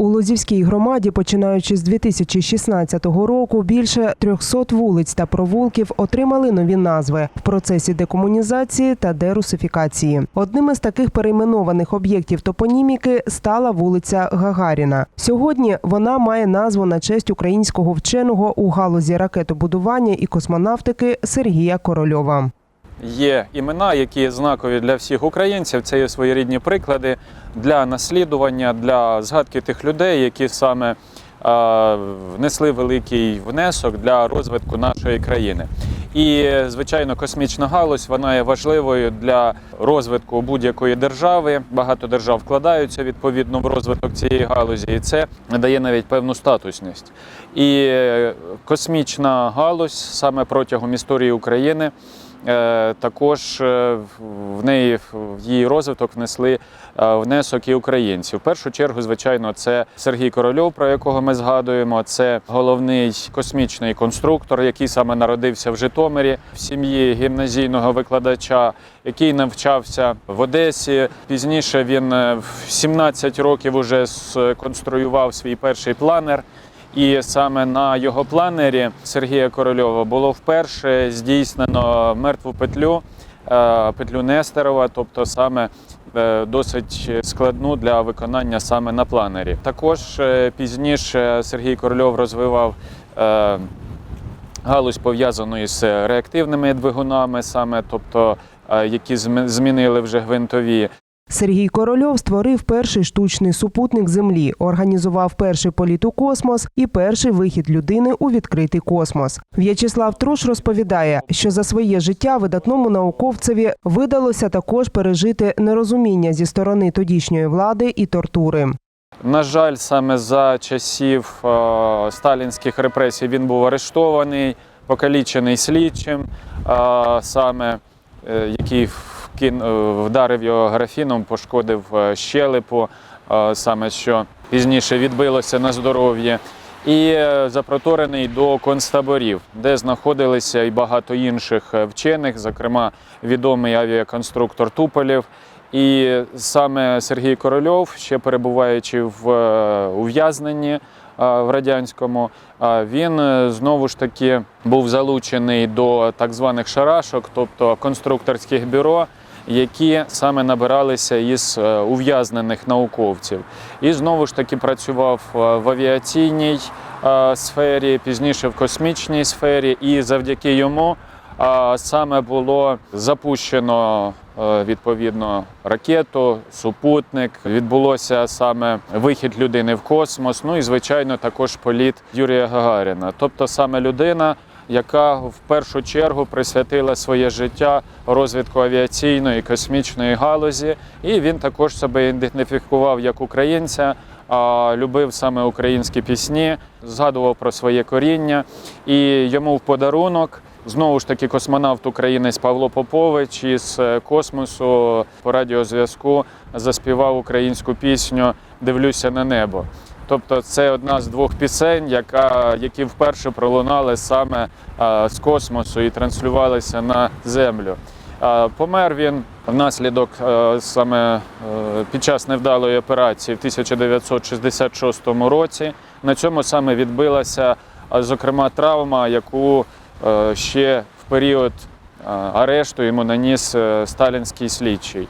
У Лозівській громаді, починаючи з 2016 року, більше 300 вулиць та провулків отримали нові назви в процесі декомунізації та дерусифікації. Одним із таких перейменованих об'єктів топоніміки стала вулиця Гагаріна. Сьогодні вона має назву на честь українського вченого у галузі ракетобудування і космонавтики Сергія Корольова. Є імена, які знакові для всіх українців. Це є своєрідні приклади для наслідування, для згадки тих людей, які саме е, внесли великий внесок для розвитку нашої країни. І, звичайно, космічна галузь вона є важливою для розвитку будь-якої держави. Багато держав вкладаються відповідно в розвиток цієї галузі, і це надає навіть певну статусність. І е, космічна галузь саме протягом історії України. Е, Також е, в неї в її розвиток внесли е, внесок і українці. В першу чергу, звичайно, це Сергій Корольов, про якого ми згадуємо. Це головний космічний конструктор, який саме народився в Житомирі в сім'ї гімназійного викладача, який навчався в Одесі. Пізніше він в 17 років уже сконструював свій перший планер. І саме на його планері Сергія Корольова було вперше здійснено мертву петлю, е, петлю Нестерова, тобто саме е, досить складну для виконання саме на планері. Також е, пізніше Сергій Корольов розвивав галузь пов'язану із реактивними двигунами, саме тобто які змінили вже гвинтові. Сергій Корольов створив перший штучний супутник Землі, організував перший політ у космос і перший вихід людини у відкритий космос. В'ячеслав Труш розповідає, що за своє життя видатному науковцеві видалося також пережити нерозуміння зі сторони тодішньої влади і тортури. На жаль, саме за часів е, сталінських репресій він був арештований, покалічений слідчим, е, саме е, який вкин- е, вдарив його графіном, пошкодив е, щелепу, е, саме що пізніше відбилося на здоров'ї. І запроторений до концтаборів, де знаходилися і багато інших вчених, зокрема відомий авіаконструктор Туполєв. І саме Сергій Корольов, ще перебуваючи в ув'язненні в радянському, він знову ж таки був залучений до так званих шарашок, тобто конструкторських бюро, які саме набиралися із е, ув'язнених науковців. І знову ж таки працював е, в авіаційній е, сфері, пізніше в космічній сфері, і завдяки йому саме було запущено відповідно ракету, супутник. Відбулося саме вихід людини в космос. Ну і звичайно, також політ Юрія Гагаріна. Тобто саме людина, яка в першу чергу присвятила своє життя розвитку авіаційної і космічної галузі, і він також себе ідентифікував як українця. а, Любив саме українські пісні, згадував про своє коріння, і йому в подарунок Знову ж таки, космонавт українець Павло Попович із е, космосу по радіозв'язку заспівав українську пісню Дивлюся на небо. Тобто це одна з двох пісень, яка, які вперше пролунали саме е, з космосу і транслювалися на землю. Е, Помер він внаслідок е, саме під час невдалої операції в 1966 році. На цьому саме відбилася, зокрема, травма, яку ще в період арешту йому наніс сталінський слідчий.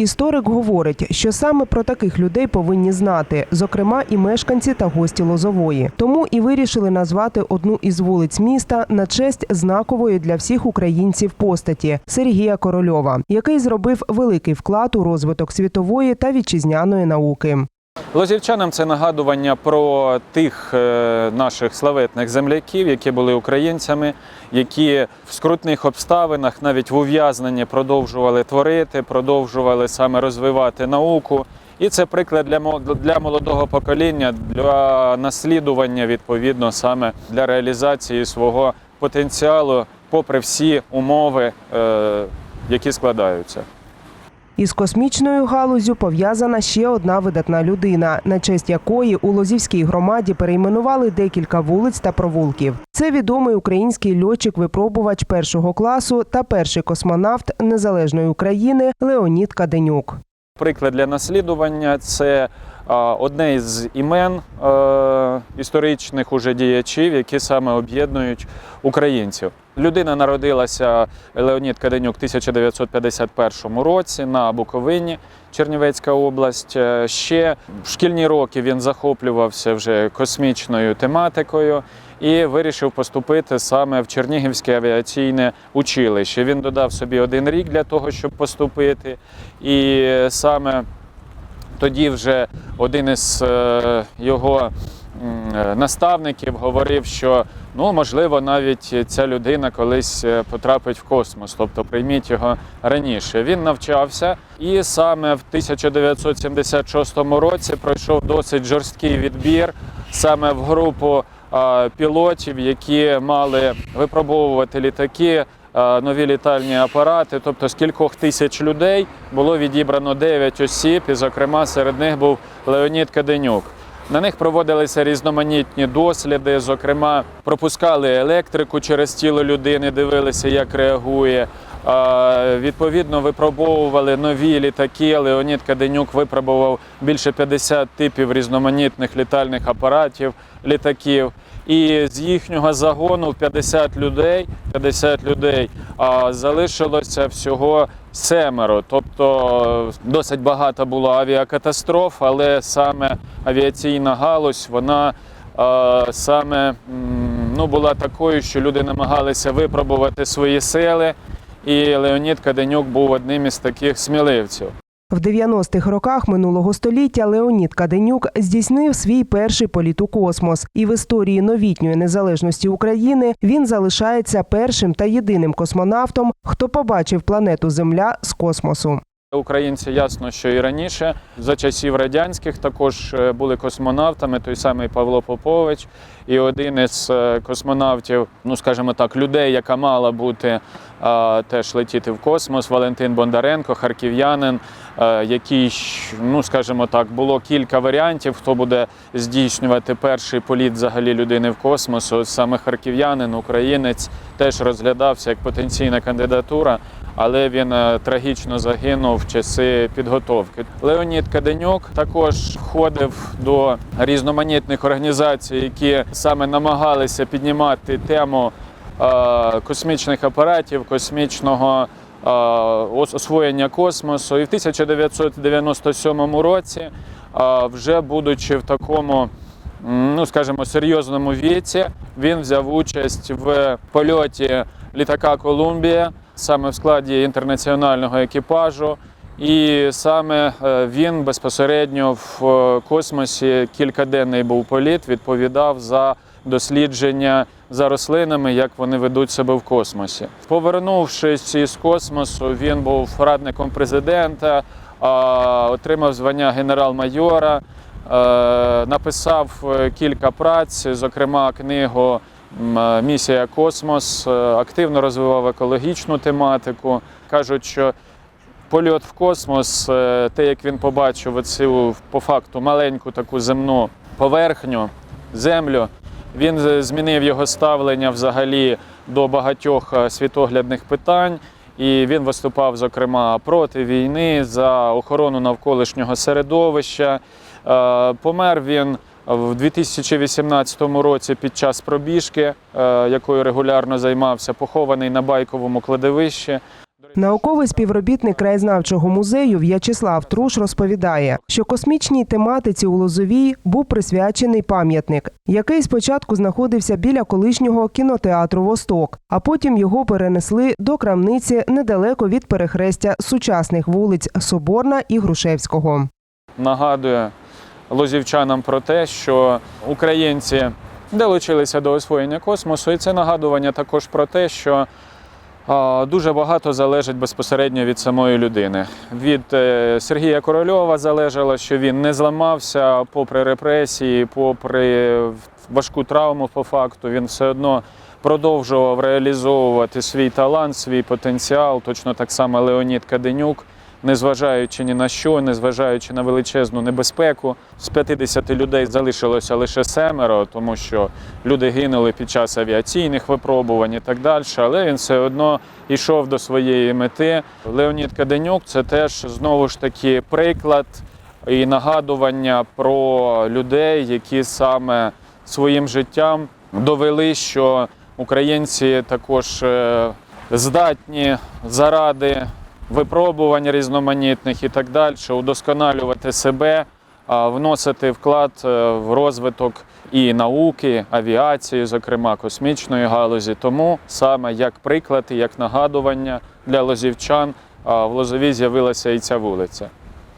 Історик говорить, що саме про таких людей повинні знати, зокрема і мешканці та гості Лозової. Тому і вирішили назвати одну із вулиць міста на честь знакової для всіх українців постаті Сергія Корольова, який зробив великий вклад у розвиток світової та вітчизняної науки. Лозівчанам це нагадування про тих е, наших славетних земляків, які були українцями, які в скрутних обставинах, навіть в ув'язненні, продовжували творити, продовжували саме розвивати науку. І це приклад для для молодого покоління, для наслідування відповідно саме для реалізації свого потенціалу, попри всі умови, е, які складаються. Із космічною галузю пов'язана ще одна видатна людина, на честь якої у Лозівській громаді перейменували декілька вулиць та провулків. Це відомий український льотчик-випробувач першого класу та перший космонавт незалежної України Леонід Каденюк. Приклад для наслідування це одне із імен е, історичних уже діячів, які саме об'єднують українців. Людина народилася Леонід Каденюк в 1951 році на Буковині, Чернівецька область. Е, Ще в шкільні роки він захоплювався вже космічною тематикою і вирішив поступити саме в Чернігівське авіаційне училище. Він додав собі один рік для того, щоб поступити. І саме тоді вже один із е, його е, наставників говорив, що ну можливо навіть ця людина колись е, потрапить в космос, тобто прийміть його раніше. Він навчався і саме в 1976 році пройшов досить жорсткий відбір саме в групу пілотів, які мали випробовувати літаки. Е, Нові літальні апарати, тобто з кількох тисяч людей було відібрано 9 осіб, і, зокрема, серед них був Леонід Каденюк. На них проводилися різноманітні досліди, зокрема, пропускали електрику через тіло людини, дивилися, як реагує. Відповідно, випробовували нові літаки. Леонід Каденюк випробував більше 50 типів різноманітних літальних апаратів, літаків. І з їхнього загону 50 людей, 50 людей а, залишилося всього семеро. Тобто досить багато було авіакатастроф, але саме авіаційна галузь, вона е, саме ну, була такою, що люди намагалися випробувати свої сили. І Леонід Каденюк був одним із таких сміливців. В 90-х роках минулого століття Леонід Каденюк здійснив свій перший політ у космос, і в історії новітньої незалежності України він залишається першим та єдиним космонавтом, хто побачив планету Земля з космосу. Українці ясно, що і раніше за часів радянських також е, були космонавтами. Той самий Павло Попович, і один із е, космонавтів, ну скажімо так, людей, яка мала бути а, теж летіти в космос. Валентин Бондаренко, харків'янин, е, який, ну скажімо так, було кілька варіантів, хто буде здійснювати перший політ взагалі людини в космос. Ось саме харків'янин, українець, теж розглядався як потенційна кандидатура але він е, трагічно загинув в часи підготовки. Леонід Каденюк також входив до різноманітних організацій, які саме намагалися піднімати тему е, космічних апаратів, космічного е, освоєння космосу. І в 1997 році, вже будучи в такому ну скажімо, серйозному віці, він взяв участь в польоті літака Колумбія саме в складі інтернаціонального екіпажу. І саме е, він безпосередньо в е, космосі кількаденний був політ, відповідав за дослідження за рослинами, як вони ведуть себе в космосі. Повернувшись із космосу, він був радником президента, отримав звання генерал-майора, е, написав кілька праць, зокрема книгу Місія Космос, е, активно розвивав екологічну тематику. Кажуть, що польот в космос, е, те, як він побачив оцю по факту маленьку таку земну поверхню, землю, він змінив його ставлення взагалі до багатьох е, світоглядних питань. І він виступав, зокрема, проти війни за охорону навколишнього середовища. Е, Помер він в 2018 році під час пробіжки, е, якою регулярно займався, похований на байковому кладовищі. Науковий співробітник краєзнавчого музею В'ячеслав Труш розповідає, що космічній тематиці у Лозовій був присвячений пам'ятник, який спочатку знаходився біля колишнього кінотеатру Восток, а потім його перенесли до крамниці недалеко від перехрестя сучасних вулиць Соборна і Грушевського. нагадує лозівчанам про те, що українці долучилися до освоєння космосу, і це нагадування також про те, що дуже багато залежить безпосередньо від самої людини. Від е, Сергія Корольова залежало, що він не зламався попри репресії, попри важку травму по факту. Він все одно продовжував реалізовувати свій талант, свій потенціал. Точно так само Леонід Каденюк незважаючи ні на що, незважаючи на величезну небезпеку. З 50 людей залишилося лише семеро, тому що люди гинули під час авіаційних випробувань і так далі. Але він все одно йшов до своєї мети. Леонід Каденюк це теж знову ж таки приклад і нагадування про людей, які саме своїм життям довели, що українці також е, здатні заради випробувань різноманітних і так далі, удосконалювати себе, вносити вклад е, в розвиток і науки, авіації, зокрема космічної галузі. Тому саме як приклад і як нагадування для лозівчан в Лозові з'явилася і ця вулиця.